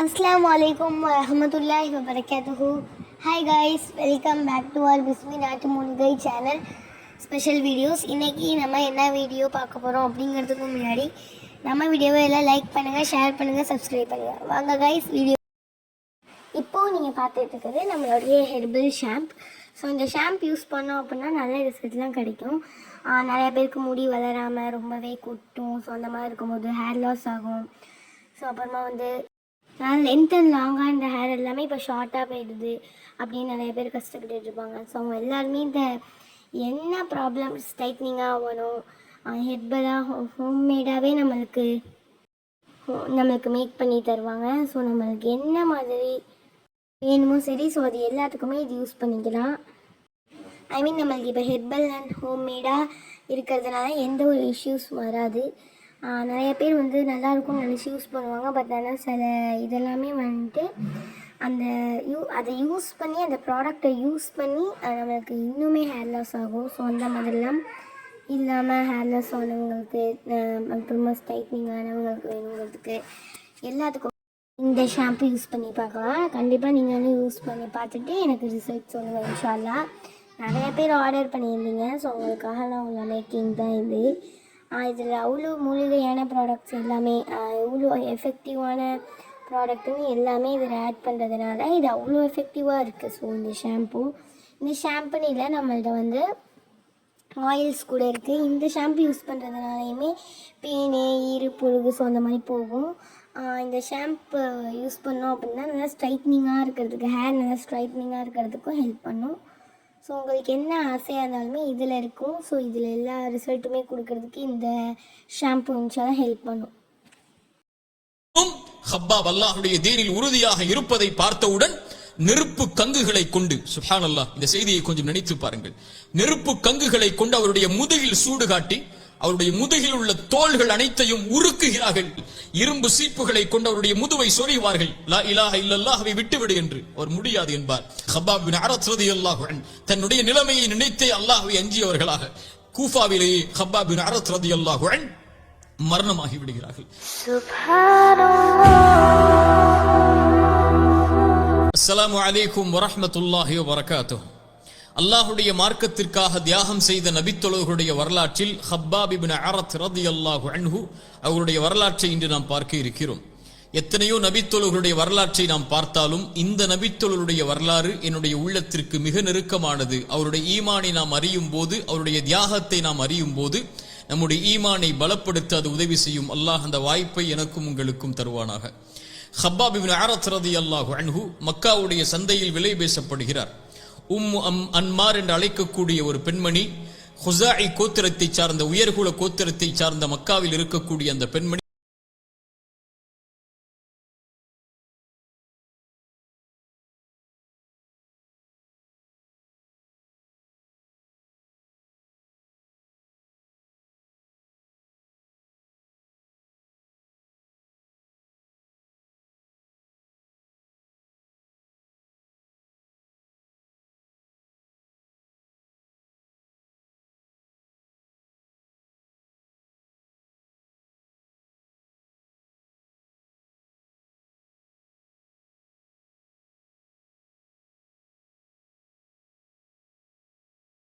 அஸ்ஸலாமு அலைக்கும் வரஹமத்துல்லாஹி வபரகாத்துஹு hi guys welcome back to our Bismi நாட்டு மூலிகை சேனல் ஸ்பெஷல் வீடியோஸ் இன்றைக்கி நம்ம என்ன வீடியோ பார்க்க போகிறோம் அப்படிங்கிறதுக்கு முன்னாடி நம்ம வீடியோவை எல்லாம் லைக் பண்ணுங்கள் ஷேர் பண்ணுங்கள் சப்ஸ்கிரைப் பண்ணுங்கள் வாங்க கைஸ் வீடியோ இப்போது நீங்கள் பார்த்துட்டு இருக்கிறது நம்மளுடைய ஹெர்பல் ஷாம்ப் ஸோ இந்த ஷாம்ப் யூஸ் பண்ணோம் அப்படின்னா நல்ல ரிசல்ட்லாம் கிடைக்கும். நிறைய பேருக்கு முடி வளராமல் ரொம்பவே கொட்டும். ஸோ அந்த மாதிரி இருக்கும்போது ஹேர் லாஸ் ஆகும். ஸோ அப்புறமா வந்து அதனால் லென்த் அண்ட் லாங்காக இந்த ஹேர் எல்லாமே இப்போ ஷார்ட்டாக போயிடுது அப்படின்னு நிறைய பேர் கஷ்டப்பட்டுட்டு இருப்பாங்க. ஸோ அவங்க எல்லாருமே இந்த என்ன ப்ராப்ளம் ஸ்ட்ரைட்னிங்காக ஆகணும் ஹெர்பலாக ஹோம்மேடாகவே நம்மளுக்கு ஹோ- நம்மளுக்கு மேக் பண்ணி தருவாங்க. ஸோ நம்மளுக்கு என்ன மாதிரி வேணுமோ சரி ஸோ அது எல்லாத்துக்குமே இது யூஸ் பண்ணிக்கலாம். ஐ மீன் நம்மளுக்கு இப்போ ஹெர்பல் அண்ட் ஹோம்மேடாக இருக்கிறதுனால எந்த ஒரு இஷ்யூஸ் வராது. நிறைய பேர் வந்து நல்லாயிருக்கும்னு நினச்சி யூஸ் பண்ணுவாங்க. பட் ஆனால் சில இதெல்லாமே வந்துட்டு அந்த யூ அதை யூஸ் பண்ணி அந்த ப்ராடக்டை யூஸ் பண்ணி நம்மளுக்கு இன்னுமே ஹேர் லாஸ் ஆகும். ஸோ அந்த மாதிரிலாம் இல்லாமல் ஹேர் லாஸ் ஆனவங்களுக்கு அப்புறமா ஸ்ட்ரைட்னிங் ஆனவங்களுக்கு வேணுங்கிறதுக்கு எல்லாத்துக்கும் இந்த ஷாம்பு யூஸ் பண்ணி பார்க்கலாம். கண்டிப்பாக நீங்கள் வந்து யூஸ் பண்ணி பார்த்துட்டு எனக்கு ரிசல்ட் சொல்லுங்கள் இன்ஷால்லா நிறைய பேர் ஆர்டர் பண்ணியிருந்தீங்க. ஸோ உங்களுக்காக நான் உள்ள மேக்கிங் தான் இது. இதில் அவ்வளோ மூலிகையான ப்ராடக்ட்ஸ் எல்லாமே எவ்வளோ எஃபெக்டிவான ப்ராடக்ட்டுன்னு எல்லாமே இதில் ஆட் பண்ணுறதுனால இது அவ்வளோ எஃபெக்டிவாக இருக்குது ஸோ இந்த ஷாம்பு இந்த ஷாம்புன்னு இல்லை வந்து ஆயில்ஸ் கூட இருக்குது இந்த ஷாம்பு யூஸ் பண்ணுறதுனாலையுமே பேனு ஈரு புழுகு ஸோ அந்த மாதிரி போகும். இந்த ஷாம்பு யூஸ் பண்ணோம் அப்படின்னா நல்லா ஸ்ட்ரைட்னிங்காக இருக்கிறதுக்கு ஹேர் நல்லா ஸ்ட்ரைட்னிங்காக இருக்கிறதுக்கும் ஹெல்ப் பண்ணும். ஸோ உங்களுக்கு என்ன ஆசையாக இருந்தாலுமே இதில் இருக்கும். ஸோ இதில் எல்லா ரிசல்ட்டுமே கொடுக்கறதுக்கு இந்த ஷாம்பு தான் ஹெல்ப் பண்ணும். ஹப்பாப் அல்லாஹ்வுடைய தீனில் உறுதியாக இருப்பதை பார்த்தவுடன் நெருப்பு கங்குகளை கொண்டு சுஹான் அல்லாஹ் இந்த செய்தியை கொஞ்சம் நினைத்து பாருங்கள். நெருப்பு கங்குகளை கொண்டு அவருடைய முதுகில் சூடு காட்டி அவருடைய முதுகில் உள்ள தோள்கள் அனைத்தையும் உருக்குகிறார்கள். இரும்பு சீப்புகளை கொண்டு அவருடைய முதுவை சொறிவார்கள் லா இலாஹ இல்லல்லாஹ்வை விட்டுவிடு என்று அவர் முடியாது என்பார். பின் தன்னுடைய நிலைமையை நினைத்தே அல்லாஹ்வை அஞ்சியவர்களாக கூஃபாவிலேயே ஹப்பாப் பின் அரத் ரலியல்லாஹு அன்ஹு மரணமாகி விடுகிறார்கள். அஸ்ஸலாமு அலைக்கும் வரஹ்மத்துல்லாஹி வபரகாத்துஹ். அல்லாஹுடைய மார்க்கத்திற்காக தியாகம் செய்த நபித்தொழர்களுடைய வரலாற்றில் ஹப்பாபிபின் அரத் ரதி அல்லாஹு அன்ஹு அவருடைய வரலாற்றை இன்று நாம் பார்க்க இருக்கிறோம். எத்தனையோ நபித்தொழர்களுடைய வரலாற்றை நாம் பார்த்தாலும் இந்த நபித்தொழருடைய வரலாறு என்னுடைய உள்ளத்திற்கு மிக நெருக்கமானது. அவருடைய ஈமானை நாம் அறியும் போது அவருடைய தியாகத்தை நாம் அறியும் போது நம்முடைய ஈமானை பலப்படுத்த அது உதவி செய்யும் அல்லாஹ் அந்த வாய்ப்பை எனக்கும் உங்களுக்கும் தருவானாக. ஹப்பாபிபின் அரத் ரதி அல்லாஹு அன்ஹு மக்காவுடைய சந்தையில் விலை பேசப்படுகிறார். உம் அம் அன்மார் என்று அழைக்கக்கூடிய ஒரு பெண்மணி ஹுசாஇ கோத்திரத்தை சார்ந்த உயர்குல கோத்திரத்தை சார்ந்த மக்காவில் இருக்கக்கூடிய அந்த பெண்மணி.